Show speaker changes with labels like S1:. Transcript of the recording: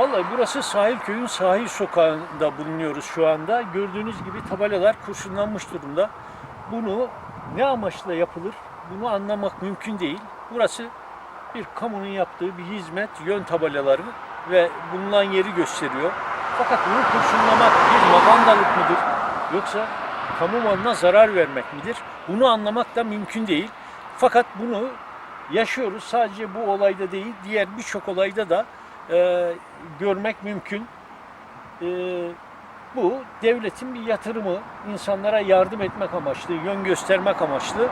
S1: Vallahi burası Sahil Köy'ün sahil sokağında bulunuyoruz şu anda. Gördüğünüz gibi tabelalar kurşunlanmış durumda. Bunu ne amaçla yapılır bunu anlamak mümkün değil. Burası bir kamunun yaptığı bir hizmet, yön tabelaları ve bulunan yeri gösteriyor. Fakat bunu kurşunlamak bir magandalık mıdır yoksa kamu malına zarar vermek midir? Bunu anlamak da mümkün değil. Fakat bunu yaşıyoruz. Sadece bu olayda değil, diğer birçok olayda da e, görmek mümkün. E, bu devletin bir yatırımı, insanlara yardım etmek amaçlı, yön göstermek amaçlı.